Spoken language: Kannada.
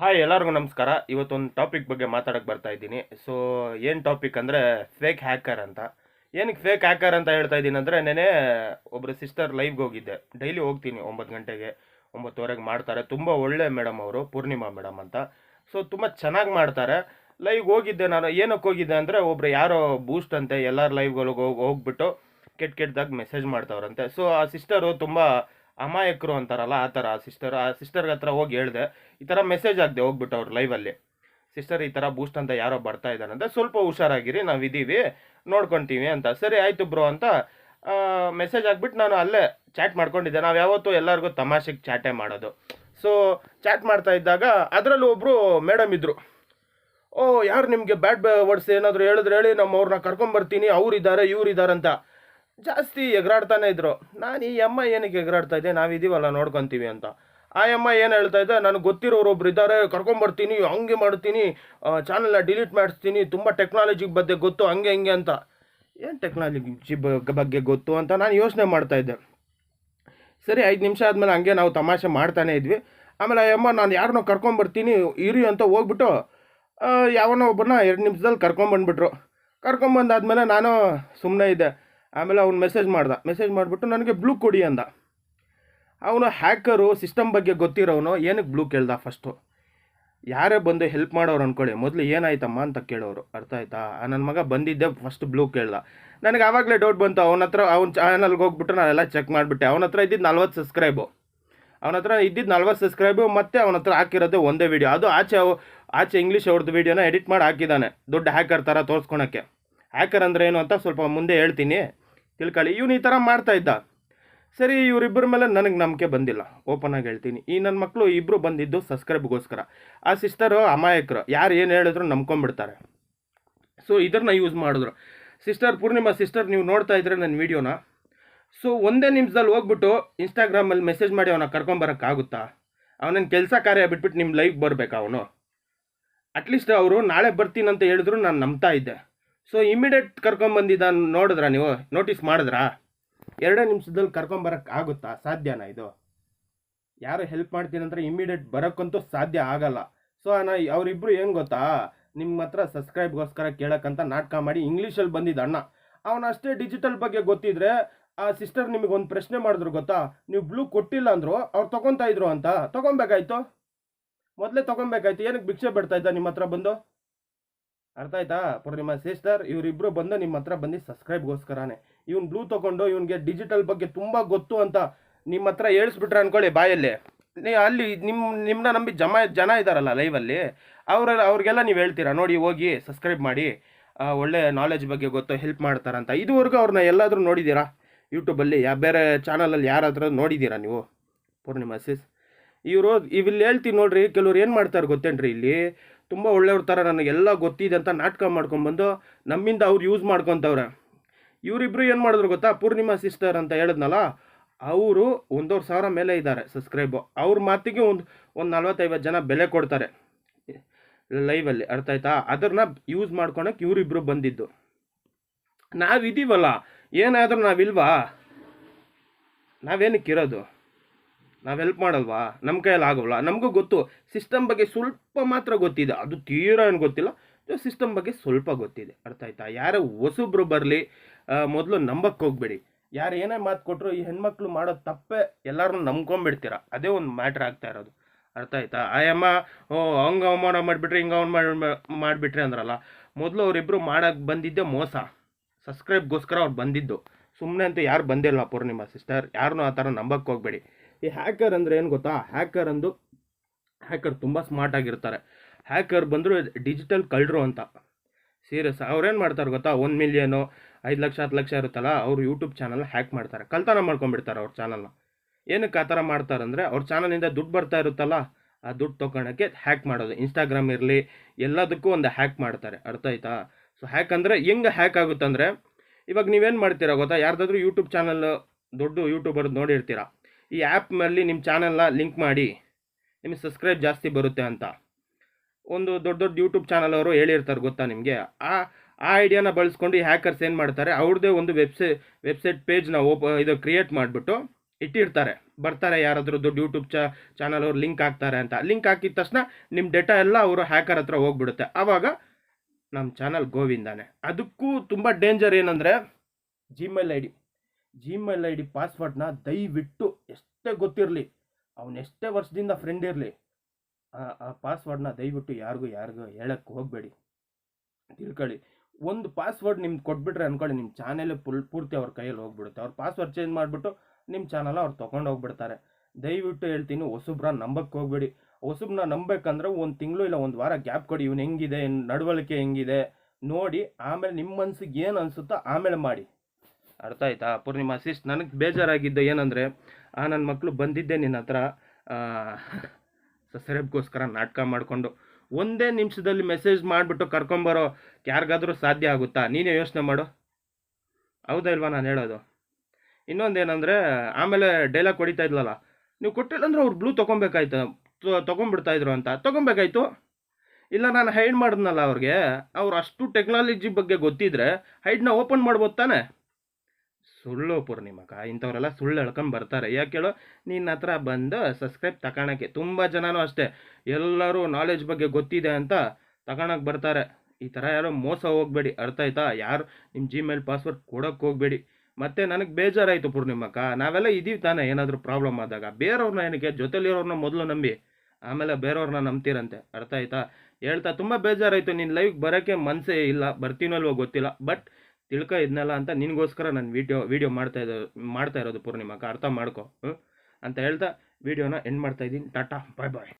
ಹಾಯ್ ಎಲ್ಲರಿಗೂ ನಮಸ್ಕಾರ. ಇವತ್ತೊಂದು ಟಾಪಿಕ್ ಬಗ್ಗೆ ಮಾತಾಡಕ್ಕೆ ಬರ್ತಾ ಇದ್ದೀನಿ. ಸೊ ಏನು ಟಾಪಿಕ್ ಅಂದರೆ ಫೇಕ್ ಹ್ಯಾಕರ್ ಅಂತ. ಏನಕ್ಕೆ ಫೇಕ್ ಹ್ಯಾಕರ್ ಅಂತ ಹೇಳ್ತಾ ಇದ್ದೀನಿ ಅಂದರೆ ನೆನೆ ಒಬ್ಬರು ಸಿಸ್ಟರ್ ಲೈವ್ಗೆ ಹೋಗಿದ್ದೆ. ಡೈಲಿ ಹೋಗ್ತೀನಿ ಒಂಬತ್ತು ಗಂಟೆಗೆ. ಒಂಬತ್ತುವರೆಗೆ ಮಾಡ್ತಾರೆ. ತುಂಬ ಒಳ್ಳೆ ಮೇಡಮ್ ಅವರು, ಪೂರ್ಣಿಮಾ ಮೇಡಮ್ ಅಂತ. ಸೊ ತುಂಬ ಚೆನ್ನಾಗಿ ಮಾಡ್ತಾರೆ. ಲೈವ್ಗೆ ಹೋಗಿದ್ದೆ ನಾನು. ಏನಕ್ಕೆ ಹೋಗಿದ್ದೆ ಅಂದರೆ, ಒಬ್ರು ಯಾರೋ ಬೂಸ್ಟ್ ಅಂತೆ, ಎಲ್ಲರ ಲೈವ್ಗಳಿಗೆ ಹೋಗಿ, ಹೋಗ್ಬಿಟ್ಟು ಕೆಟ್ಟ ಕೆಟ್ಟದಾಗ ಮೆಸೇಜ್ ಮಾಡ್ತಾವ್ರಂತೆ. ಸೊ ಆ ಸಿಸ್ಟರು ತುಂಬ ಅಮಾಯಕರು ಅಂತಾರಲ್ಲ, ಆ ಥರ. ಸಿಸ್ಟರ್, ಆ ಸಿಸ್ಟರ್ಗೆ ಹತ್ರ ಹೋಗಿ ಹೇಳಿದೆ, ಈ ಥರ ಮೆಸೇಜ್ ಆಗಿದೆ ಹೋಗ್ಬಿಟ್ಟು ಅವ್ರು ಲೈವಲ್ಲಿ ಸಿಸ್ಟರ್, ಈ ಥರ ಬೂಸ್ಟ್ ಅಂತ ಯಾರೋ ಬರ್ತಾ ಇದ್ದಾರಂತೆ ಸ್ವಲ್ಪ ಹುಷಾರಾಗಿರಿ, ನಾವು ಇದ್ದೀವಿ ನೋಡ್ಕೊತೀವಿ ಅಂತ. ಸರಿ, ಆಯಿತು ಬ್ರೋ ಅಂತ ಮೆಸೇಜ್ ಆಗಿಬಿಟ್ಟು ನಾನು ಅಲ್ಲೇ ಚಾಟ್ ಮಾಡ್ಕೊಂಡಿದ್ದೆ. ನಾವು ಯಾವತ್ತೂ ಎಲ್ಲರಿಗೂ ತಮಾಷೆಗೆ ಚಾಟೇ ಮಾಡೋದು. ಸೊ ಚಾಟ್ ಮಾಡ್ತಾ ಇದ್ದಾಗ ಅದರಲ್ಲೂ ಒಬ್ಬರು ಮೇಡಮ್ ಇದ್ದರು ಓ, ಯಾರು ನಿಮಗೆ ಬ್ಯಾಡ್ ವರ್ಡ್ಸ್ ಏನಾದರೂ ಹೇಳಿದ್ರೆ ಹೇಳಿ ನಮ್ಮ ಅವ್ರನ್ನ ಕರ್ಕೊಂಬರ್ತೀನಿ, ಅವ್ರಿದ್ದಾರೆ, ಇವ್ರಿದ್ದಾರೆ ಅಂತ. ಜಾಸ್ತಿ ಎಗರಾಡ್ತಾನೆ ಇದ್ರು. ನಾನು ಈ ಅಮ್ಮ ಏನಕ್ಕೆ ಎಗರಾಡ್ತಾ ಇದ್ದೆ? ನಾವಿದ್ದೀವಲ್ಲ ನೋಡ್ಕೊತೀವಿ ಅಂತ. ಆ ಅಮ್ಮ ಏನು ಹೇಳ್ತಾ ಇದ್ದೆ? ನನಗೆ ಗೊತ್ತಿರೋರು ಒಬ್ರು ಇದ್ದಾರೆ ಕರ್ಕೊಂಬರ್ತೀನಿ ಹಂಗೆ ಮಾಡ್ತೀನಿ ಚಾನಲ್ನ ಡಿಲೀಟ್ ಮಾಡಿಸ್ತೀನಿ, ತುಂಬ ಟೆಕ್ನಾಲಜಿ ಬಗ್ಗೆ ಗೊತ್ತು, ಹಂಗೆ, ಹಿಂಗೆ ಅಂತ. ಏನು ಟೆಕ್ನಾಲಜಿ ಬಗ್ಗೆ ಗೊತ್ತು ಅಂತ ನಾನು ಯೋಚನೆ ಮಾಡ್ತಾ ಇದ್ದೆ. ಸರಿ, ಐದು ನಿಮಿಷ ಆದಮೇಲೆ ಹಂಗೆ ನಾವು ತಮಾಷೆ ಮಾಡ್ತಾನೆ ಇದ್ವಿ. ಆಮೇಲೆ ಆ ಅಮ್ಮ, ನಾನು ಯಾರನ್ನೋ ಕರ್ಕೊಂಬರ್ತೀನಿ ಇರಿ ಅಂತ ಹೋಗ್ಬಿಟ್ಟು ಯಾವನೋ ಒಬ್ಬರನ್ನ ಎರಡು ನಿಮಿಷದಲ್ಲಿ ಕರ್ಕೊಂಬಂದ್ಬಿಟ್ರು ಕರ್ಕೊಂಬಂದಾದ್ಮೇಲೆ ನಾನು ಸುಮ್ಮನೆ ಇದ್ದೆ. ಆಮೇಲೆ ಅವ್ನು ಮೆಸೇಜ್ ಮಾಡ್ದ. ಮೆಸೇಜ್ ಮಾಡಿಬಿಟ್ಟು ನನಗೆ ಬ್ಲೂ ಕೊಡಿ ಅಂದ. ಅವನು ಹ್ಯಾಕರು ಸಿಸ್ಟಮ್ ಬಗ್ಗೆ ಗೊತ್ತಿರೋನು, ಏನಕ್ಕೆ ಬ್ಲೂ ಕೇಳ್ದ ಫಸ್ಟು ಯಾರೇ ಬಂದು ಹೆಲ್ಪ್ ಮಾಡೋರು ಅಂದ್ಕೊಳ್ಳಿ ಮೊದಲು ಏನಾಯ್ತಮ್ಮ ಅಂತ ಕೇಳೋರು. ಅರ್ಥ ಆಯ್ತಾ? ನನ್ನ ಮಗ ಬಂದಿದ್ದೆ ಫಸ್ಟ್ ಬ್ಲೂ ಕೇಳ್ದ. ನನಗೆ ಆವಾಗಲೇ ಡೌಟ್ ಬಂತು. ಅವನ ಹತ್ರ, ಅವ್ನ ಚಾನಲ್ಗೆ ಹೋಗ್ಬಿಟ್ಟು ನಾನೆಲ್ಲ ಚೆಕ್ ಮಾಡಿಬಿಟ್ಟೆ. ಅವನ ಹತ್ರ ಇದ್ದಿದ್ದು ನಲ್ವತ್ತು ಸಬ್ಸ್ಕ್ರೈಬು ಅವನ ಹತ್ರ ಇದ್ದಿದ್ದು ನಲ್ವತ್ತು ಸಬ್ಸ್ಕ್ರೈಬು ಮತ್ತು ಅವನ ಹತ್ರ ಹಾಕಿರೋದೇ ಒಂದೇ ವೀಡಿಯೋ ಅದು ಆಚೆ ಆಚೆ ಇಂಗ್ಲೀಷ್ ಅವ್ರದ್ದು ವೀಡಿಯೋನ ಎಡಿಟ್ ಮಾಡಿ ಹಾಕಿದ್ದಾನೆ. ದೊಡ್ಡ ಹ್ಯಾಕರ್ ಥರ ತೋರಿಸ್ಕೊಳಕ್ಕೆ. ಹ್ಯಾಕರ್ ಅಂದ್ರೆ ಏನು ಅಂತ ಸ್ವಲ್ಪ ಮುಂದೆ ಹೇಳ್ತೀನಿ. ತಿಳ್ಕೊಳ್ಳಿ. ಇವನು ಈ ಥರ ಮಾಡ್ತಾ ಇದ್ದ. ಸರಿ ಇವರಿಬ್ಬರ ಮೇಲೆ ನನಗೆ ನಂಬಿಕೆ ಬಂದಿಲ್ಲ. ಓಪನ್ ಆಗಿ ಹೇಳ್ತೀನಿ. ಈ ನನ್ನ ಮಕ್ಕಳು ಇಬ್ಬರು ಬಂದಿದ್ದು ಸಬ್ಸ್ಕ್ರೈಬ್ಗೋಸ್ಕರ. ಆ ಸಿಸ್ಟರು, ಅಮಾಯಕರು, ಯಾರು ಏನು ಹೇಳಿದ್ರು ನಂಬ್ಕೊಂಬಿಡ್ತಾರೆ ಸೊ ಇದನ್ನ ಯೂಸ್ ಮಾಡಿದ್ರು. ಸಿಸ್ಟರ್ ಪೂರ್ಣಿಮಾ ಸಿಸ್ಟರ್ ನೀವು ನೋಡ್ತಾ ಇದ್ರೆ ನನ್ನ ವೀಡಿಯೋನ. ಸೊ ಒಂದೇ ನಿಮಿಷದಲ್ಲಿ ಹೋಗ್ಬಿಟ್ಟು ಇನ್ಸ್ಟಾಗ್ರಾಮಲ್ಲಿ ಮೆಸೇಜ್ ಮಾಡಿ ಅವನ ಕರ್ಕೊಂಬರೋಕ್ಕಾಗುತ್ತಾ ಅವನ ಕೆಲಸ ಕಾರ್ಯ ಬಿಟ್ಬಿಟ್ಟು ನಿಮ್ಮ ಲೈಫ್ ಬರಬೇಕಾ ಅವನು? ಅಟ್ಲೀಸ್ಟ್ ಅವರು ನಾಳೆ ಬರ್ತೀನಂತ ಹೇಳಿದ್ರು ನಾನು ನಂಬ್ತಾ ಇದ್ದೆ. ಸೊ ಇಮಿಡಿಯೇಟ್ ಕರ್ಕೊಂಬಂದಿದ್ದ ನೋಡಿದ್ರಾ ನೀವು? ನೋಟಿಸ್ ಮಾಡಿದ್ರಾ? ಎರಡೇ ನಿಮಿಷದಲ್ಲಿ ಕರ್ಕೊಂಬರಕ್ಕೆ ಆಗುತ್ತಾ? ಸಾಧ್ಯನಾ ಇದು? ಯಾರು ಹೆಲ್ಪ್ ಮಾಡ್ತೀನಂದ್ರೆ ಇಮಿಡಿಯೇಟ್ ಬರೋಕ್ಕಂತೂ ಸಾಧ್ಯ ಆಗಲ್ಲ. ಸೊ ಅಣ್ಣ ಅವರಿಬ್ಬರು ಏನು ಗೊತ್ತಾ? ನಿಮ್ಮ ಹತ್ರ ಸಬ್ಸ್ಕ್ರೈಬ್ಗೋಸ್ಕರ ಕೇಳೋಕ್ಕಂತ ನಾಟಕ ಮಾಡಿ ಇಂಗ್ಲೀಷಲ್ಲಿ ಬಂದಿದ್ದ ಅಣ್ಣ. ಅವನಷ್ಟೇ ಡಿಜಿಟಲ್ ಬಗ್ಗೆ ಗೊತ್ತಿದ್ರೆ, ಆ ಸಿಸ್ಟರ್ ನಿಮಗೆ ಒಂದು ಪ್ರಶ್ನೆ ಮಾಡಿದ್ರು ಗೊತ್ತಾ? ನೀವು ಬ್ಲೂ ಕೊಟ್ಟಿಲ್ಲ ಅಂದರು, ಅವ್ರು ತೊಗೊತಾ ಇದ್ರು ಅಂತ. ತೊಗೊಬೇಕಾಯ್ತು? ಮೊದಲೇ ತೊಗೊಬೇಕಾಯ್ತು. ಏನಕ್ಕೆ ಭಿಕ್ಷೆ ಬಿಡ್ತಾ ಇದ್ದ ನಿಮ್ಮ ಹತ್ರ ಬಂದು? ಅರ್ಥ ಆಯ್ತಾ? ಪೂರ್ಣಿಮಾ ಸಿಸ್ಟರ್, ಇವರಿಬ್ರು ಬಂದು ನಿಮ್ಮ ಹತ್ರ ಬಂದು ಸಬ್ಸ್ಕ್ರೈಬ್ಗೋಸ್ಕರನೇ. ಇವ್ನು ಬ್ಲೂ ತಗೊಂಡು ಇವನಿಗೆ ಡಿಜಿಟಲ್ ಬಗ್ಗೆ ತುಂಬ ಗೊತ್ತು ಅಂತ ನಿಮ್ಮ ಹತ್ರ ಹೇಳಿಸ್ಬಿಟ್ರೆ ಅನ್ಕೊಳ್ಳಿ ಬಾಯಲ್ಲಿ. ನೀ ಅಲ್ಲಿ ನಿಮ್ಮ ನಿಮ್ಮನ್ನ ನಂಬಿ ಜಮ, ಜನ ಇದ್ದಾರಲ್ಲ ಲೈವಲ್ಲಿ, ಅವ್ರ, ಅವ್ರಿಗೆಲ್ಲ ನೀವು ಹೇಳ್ತೀರಾ? ನೋಡಿ, ಹೋಗಿ ಸಬ್ಸ್ಕ್ರೈಬ್ ಮಾಡಿ. ಒಳ್ಳೆ ನಾಲೆಜ್ ಬಗ್ಗೆ ಗೊತ್ತು ಹೆಲ್ಪ್ ಮಾಡ್ತಾರಂತ. ಇದುವರೆಗೂ ಅವ್ರನ್ನ ಎಲ್ಲಾದರೂ ನೋಡಿದ್ದೀರಾ? ಯೂಟ್ಯೂಬಲ್ಲಿ, ಯಾ, ಬೇರೆ ಚಾನಲಲ್ಲಿ ಯಾರಾದ್ರೂ ನೋಡಿದ್ದೀರಾ ನೀವು? ಪೂರ್ಣಿಮಾ ಸಿಸ್ ಇವರು, ಇವಿಲ್ಲಿ ಹೇಳ್ತೀನಿ ನೋಡ್ರಿ, ಕೆಲವ್ರು ಏನು ಮಾಡ್ತಾರೆ ಗೊತ್ತೇನ್ರಿ ಇಲ್ಲಿ? ತುಂಬ ಒಳ್ಳೆಯವ್ರ ಥರ ನನಗೆಲ್ಲ ಗೊತ್ತಿದೆ ಅಂತ ನಾಟಕ ಮಾಡ್ಕೊಂಬಂದು ನಮ್ಮಿಂದ ಅವ್ರು ಯೂಸ್ ಮಾಡ್ಕೊತವ್ರೆ. ಇವರಿಬ್ಬರು ಏನು ಮಾಡಿದ್ರು ಗೊತ್ತಾ? ಪೂರ್ಣಿಮಾ ಸಿಸ್ಟರ್ ಅಂತ ಹೇಳಿದ್ನಲ್ಲ, ಅವರು ಒಂದೂವರೆ ಸಾವಿರ ಮೇಲೆ ಇದ್ದಾರೆ ಸಬ್ಸ್ಕ್ರೈಬು ಅವ್ರ ಮಾತಿಗೆ ಒಂದು ಒಂದು ನಲ್ವತ್ತೈವತ್ತು ಜನ ಬೆಲೆ ಕೊಡ್ತಾರೆ. ಲೈವಲ್ಲಿ ಅರ್ಥ ಆಯ್ತಾ? ಅದನ್ನ ಯೂಸ್ ಮಾಡ್ಕೊಳಕ್ಕೆ ಇವರಿಬ್ಬರು ಬಂದಿದ್ದು. ನಾವಿದ್ದೀವಲ್ಲ ಏನಾದರೂ ನಾವಿಲ್ವಾ ನಾವೇನಕ್ಕಿರೋದು ನಾವು ಹೆಲ್ಪ್ ಮಾಡಲ್ವಾ? ನಮ್ಮ ಕೈಯಲ್ಲಿ ಆಗೋಲ್ಲ. ನಮಗೂ ಗೊತ್ತು. ಸಿಸ್ಟಮ್ ಬಗ್ಗೆ ಸ್ವಲ್ಪ ಮಾತ್ರ ಗೊತ್ತಿದೆ. ಅದು ತೀರಾ ಏನು ಗೊತ್ತಿಲ್ಲ. ಸಿಸ್ಟಮ್ ಬಗ್ಗೆ ಸ್ವಲ್ಪ ಗೊತ್ತಿದೆ. ಅರ್ಥ ಆಯ್ತಾ? ಯಾರೋ ಹೊಸಬ್ರು ಬರಲಿ ಮೊದಲು ನಂಬಕ್ಕೆ ಹೋಗ್ಬೇಡಿ. ಯಾರು ಏನೇ ಮಾತು ಕೊಟ್ಟರು ಈ ಹೆಣ್ಮಕ್ಳು ಮಾಡೋ ತಪ್ಪೇ ಎಲ್ಲರನ್ನೂ ನಂಬ್ಕೊಂಬಿಡ್ತೀರ? ಅದೇ ಒಂದು ಮ್ಯಾಟ್ರ್ ಆಗ್ತಾ ಇರೋದು. ಅರ್ಥ ಆಯ್ತಾ? ಆಯಮ್ಮ ಓ, ಹಂಗೆ ಅವಮಾನ ಮಾಡಿಬಿಟ್ರೆ, ಹಿಂಗೆ ಅವ್ನು ಮಾಡಿ ಮಾಡಿಬಿಟ್ರೆ ಅಂದ್ರಲ್ಲ? ಮೊದಲು ಅವರಿಬ್ಬರು ಮಾಡೋಕ್ಕೆ ಬಂದಿದ್ದೆ ಮೋಸ. ಸಬ್ಸ್ಕ್ರೈಬ್ಗೋಸ್ಕರ ಅವ್ರು ಬಂದಿದ್ದು. ಸುಮ್ಮನೆ ಅಂತೂ ಯಾರು ಬಂದಿಲ್ಲ ಪೂರ್ಣಿಮಾ ಸಿಸ್ಟರ್ ಯಾರನ್ನೂ ಆ ಥರ ನಂಬಕ್ಕೆ ಹೋಗ್ಬೇಡಿ. ಈ ಹ್ಯಾಕರ್ ಅಂದರೆ ಏನು ಗೊತ್ತಾ? ಹ್ಯಾಕರ್ ಅಂದು ಹ್ಯಾಕರ್ ತುಂಬ ಸ್ಮಾರ್ಟ್ ಆಗಿರ್ತಾರೆ. ಹ್ಯಾಕರ್ ಬಂದರು ಡಿಜಿಟಲ್ ಕಳ್ಳರು ಅಂತ. ಸೀರಿಯಸ್ ಅವ್ರೇನು ಮಾಡ್ತಾರೆ ಗೊತ್ತಾ? ಒಂದು ಮಿಲಿಯನು ಐದು ಲಕ್ಷ, ಹತ್ತು ಲಕ್ಷ ಇರುತ್ತಲ್ಲ, ಅವರು ಯೂಟ್ಯೂಬ್ ಚಾನಲ್ ಹ್ಯಾಕ್ ಮಾಡ್ತಾರೆ. ಕಳ್ತನ ಮಾಡ್ಕೊಂಡ್ಬಿಡ್ತಾರೆ ಅವ್ರ ಚಾನಲ್ನ ಏನಕ್ಕೆ ಆ ಥರ ಮಾಡ್ತಾರಂದರೆ ಅವ್ರ ಚಾನಲಿಂದ ದುಡ್ಡು ಬರ್ತಾ ಇರುತ್ತಲ್ಲ, ಆ ದುಡ್ಡು ತೊಗೊಳಕ್ಕೆ ಹ್ಯಾಕ್ ಮಾಡೋದು. ಇನ್ಸ್ಟಾಗ್ರಾಮ್ ಇರಲಿ, ಎಲ್ಲದಕ್ಕೂ ಒಂದು ಹ್ಯಾಕ್ ಮಾಡ್ತಾರೆ. ಅರ್ಥ ಆಯ್ತಾ? ಸೊ ಹ್ಯಾಕ್ ಅಂದರೆ ಹೆಂಗೆ ಹ್ಯಾಕ್ ಆಗುತ್ತಂದರೆ ಇವಾಗ ನೀವೇನು ಮಾಡ್ತೀರಾ ಗೊತ್ತಾ? ಯಾರ್ದಾದ್ರೂ ಯೂಟ್ಯೂಬ್ ಚಾನಲ್ ದೊಡ್ಡ ಯೂಟ್ಯೂಬರ್ ನೋಡಿರ್ತೀರಾ? ಈ ಆ್ಯಪ್ನಲ್ಲಿ ನಿಮ್ಮ ಚಾನಲ್ನ ಲಿಂಕ್ ಮಾಡಿ, ನಿಮಗೆ ಸಬ್ಸ್ಕ್ರೈಬ್ ಜಾಸ್ತಿ ಬರುತ್ತೆ ಅಂತ. ಒಂದು ದೊಡ್ಡ ದೊಡ್ಡ ಯೂಟ್ಯೂಬ್ ಚಾನಲ್ ಅವರು ಹೇಳಿರ್ತಾರೆ ಗೊತ್ತಾ ನಿಮಗೆ? ಆ ಆ ಐಡಿಯಾನ ಬಳಸ್ಕೊಂಡು ಈ ಹ್ಯಾಕರ್ಸ್ ಏನು ಮಾಡ್ತಾರೆ ಅವ್ರದ್ದೇ ಒಂದು ವೆಬ್ಸೈ, ವೆಬ್ಸೈಟ್ ಪೇಜ್ನ ಓಪ, ಇದು ಕ್ರಿಯೇಟ್ ಮಾಡಿಬಿಟ್ಟು ಇಟ್ಟಿರ್ತಾರೆ. ಬರ್ತಾರೆ ಯಾರಾದರೂ ದೊಡ್ಡ ಯೂಟ್ಯೂಬ್ ಚಾ, ಚಾನಲ್ ಅವ್ರು ಲಿಂಕ್ ಹಾಕ್ತಾರೆ ಅಂತ. ಲಿಂಕ್ ಹಾಕಿದ ತಕ್ಷಣ ನಿಮ್ಮ ಡೇಟಾ ಎಲ್ಲ ಅವರು ಹ್ಯಾಕರ್ ಹತ್ರ ಹೋಗ್ಬಿಡುತ್ತೆ. ಆವಾಗ ನಮ್ಮ ಚಾನಲ್ ಗೋವಿಂದಾನೆ. ಅದಕ್ಕೂ ತುಂಬ ಡೇಂಜರ್ ಏನಂದರೆ Gmail I D Gmail I D ಪಾಸ್ವರ್ಡ್ನ ದಯವಿಟ್ಟು ಎಷ್ಟೇ ಗೊತ್ತಿರಲಿ ಅವನೆಷ್ಟೇ ವರ್ಷದಿಂದ ಫ್ರೆಂಡ್ ಇರಲಿ, ಆ ಪಾಸ್ವರ್ಡ್ನ ದಯವಿಟ್ಟು ಯಾರಿಗೂ ಯಾರಿಗೂ ಹೇಳಕ್ಕೆ ಹೋಗಬೇಡಿ. ತಿಳ್ಕೊಳ್ಳಿ. ಒಂದು ಪಾಸ್ವರ್ಡ್ ನಿಮ್ಗೆ ಕೊಟ್ಬಿಟ್ರೆ ಅಂದ್ಕೊಳ್ಳಿ ನಿಮ್ಮ ಚಾನೆಲ್ ಫುಲ್ ಪೂರ್ತಿ ಅವ್ರ ಕೈಯಲ್ಲಿ ಹೋಗ್ಬಿಡುತ್ತೆ. ಅವ್ರ ಪಾಸ್ವರ್ಡ್ ಚೇಂಜ್ ಮಾಡಿಬಿಟ್ಟು ನಿಮ್ಮ ಚಾನಲ್ ಅವ್ರು ತೊಗೊಂಡು ಹೋಗ್ಬಿಡ್ತಾರೆ. ದಯವಿಟ್ಟು ಹೇಳ್ತೀನಿ, ಹೊಸಬ್ರ ನಂಬಕ್ಕೆ ಹೋಗ್ಬೇಡಿ. ಹೊಸಬ್ನ ನಂಬೇಕಂದ್ರೆ ಒಂದು ತಿಂಗಳು ಇಲ್ಲ ಒಂದು ವಾರ ಗ್ಯಾಪ್ ಕೊಡಿ, ಇವ್ನು ಹೆಂಗಿದೆ, ನಡವಳಿಕೆ ಹೆಂಗಿದೆ, ನೋಡಿ, ಆಮೇಲೆ ನಿಮ್ಮ ಮನ್ಸಿಗೆ ಏನು ಅನಿಸುತ್ತೋ ಆಮೇಲೆ ಮಾಡಿ. ಅರ್ಥ ಆಯ್ತಾ? ಪೂರ್ಣಿಮಾ ಸಿಸ್ಟ್ ನನಗೆ ಬೇಜಾರಾಗಿದ್ದು ಏನಂದರೆ, ಆ ನನ್ನ ಮಕ್ಕಳು ಬಂದಿದ್ದೆ ನಿನ್ನ ಹತ್ರ ಸಸರೆಬ್ಗೋಸ್ಕರ ನಾಟಕ ಮಾಡಿಕೊಂಡು ಒಂದೇ ನಿಮಿಷದಲ್ಲಿ ಮೆಸೇಜ್ ಮಾಡಿಬಿಟ್ಟು ಕರ್ಕೊಂಬರೋ ಯಾರಿಗಾದರೂ ಸಾಧ್ಯ ಆಗುತ್ತಾ? ನೀನೇ ಯೋಚನೆ ಮಾಡು. ಹೌದಾ ಇಲ್ವಾ ನಾನು ಹೇಳೋದು? ಇನ್ನೊಂದೇನೆಂದರೆ, ಆಮೇಲೆ ಡೈಲಾಗ್ ಹೊಡಿತಾ ಇದ್ಲಲ್ಲ, ನೀವು ಕೊಟ್ಟಿಲ್ಲ ಅಂದ್ರೆ ಅವ್ರು ಬ್ಲೂ ತೊಗೊಬೇಕಾಯ್ತು, ತೊ- ತೊಗೊಂಡ್ಬಿಡ್ತಾ ಇದ್ರು ಅಂತ. ತೊಗೊಬೇಕಾಯ್ತು? ಇಲ್ಲ, ನಾನು ಹೈಡ್ ಮಾಡಿದ್ನಲ್ಲ ಅವ್ರಿಗೆ, ಅವ್ರು ಅಷ್ಟು ಟೆಕ್ನಾಲಜಿ ಬಗ್ಗೆ ಗೊತ್ತಿದ್ರೆ ಹೈಡ್ನ ಓಪನ್ ಮಾಡ್ಬೋದು ತಾನೆ? ಸುಳ್ಳು ಪೂರ್ಣಿಮಕ, ಇಂಥವರೆಲ್ಲ ಸುಳ್ಳು ಹೇಳ್ಕೊಂಡು ಬರ್ತಾರೆ. ಯಾಕೆ ಹೇಳೋ? ನಿನ್ನ ಹತ್ರ ಬಂದು ಸಬ್ಸ್ಕ್ರೈಬ್ ತಗೊಳಕ್ಕೆ ತುಂಬ ಜನನೂ ಅಷ್ಟೇ. ಎಲ್ಲರೂ ನಾಲೆಜ್ ಬಗ್ಗೆ ಗೊತ್ತಿದೆ ಅಂತ ತಗೊಳಕ್ಕೆ ಬರ್ತಾರೆ. ಈ ಥರ ಯಾರೋ ಮೋಸ ಹೋಗಬೇಡಿ. ಅರ್ಥ ಆಯ್ತಾ? ಯಾರು? ನಿಮ್ಮ ಜಿಮೇಲ್ ಪಾಸ್ವರ್ಡ್ ಕೊಡೋಕ್ಕೆ ಹೋಗಬೇಡಿ. ಮತ್ತೆ ನನಗೆ ಬೇಜಾರಾಯಿತು ಪೂರ್ಣಿಮಕ್ಕ ನಾವೆಲ್ಲ ಇದೀವಿ ತಾನೇ, ಏನಾದರೂ ಪ್ರಾಬ್ಲಮ್ ಆದಾಗ. ಬೇರೆಯವ್ರನ್ನ ಏನಕ್ಕೆ? ಜೊತೆಲಿರೋರನ್ನ ಮೊದಲು ನಂಬಿ. ಆಮೇಲೆ ಬೇರೆಯವ್ರನ್ನ ನಂಬ್ತೀರಂತೆ. ಅರ್ಥ ಆಯ್ತಾ? ಹೇಳ್ತಾ, ತುಂಬ ಬೇಜಾರಾಯಿತು. ನಿನ್ನ ಲೈವ್ಗೆ ಬರೋಕ್ಕೆ ಮನಸ್ಸೇ ಇಲ್ಲ. ಬರ್ತೀನಲ್ವೋ ಗೊತ್ತಿಲ್ಲ. ಬಟ್ ತಿಳ್ಕೊ ಇದನ್ನೆಲ್ಲ ಅಂತ ನಿನಗೋಸ್ಕರ ನಾನು ವಿಡಿಯೋ ವಿಡಿಯೋ ಮಾಡ್ತಾ ಇದ್ದ, ಮಾಡ್ತಾ ಇರೋದು ಪೂರ್ಣಿಮಾಕ. ಅರ್ಥ ಮಾಡ್ಕೊ ಅಂತ ಹೇಳ್ತಾ, ವಿಡಿಯೋನ ಎಂಡ್ ಮಾಡ್ತಾ ಇದ್ದೀನಿ. ಟಾಟಾ ಬಾಯ್ ಬಾಯ್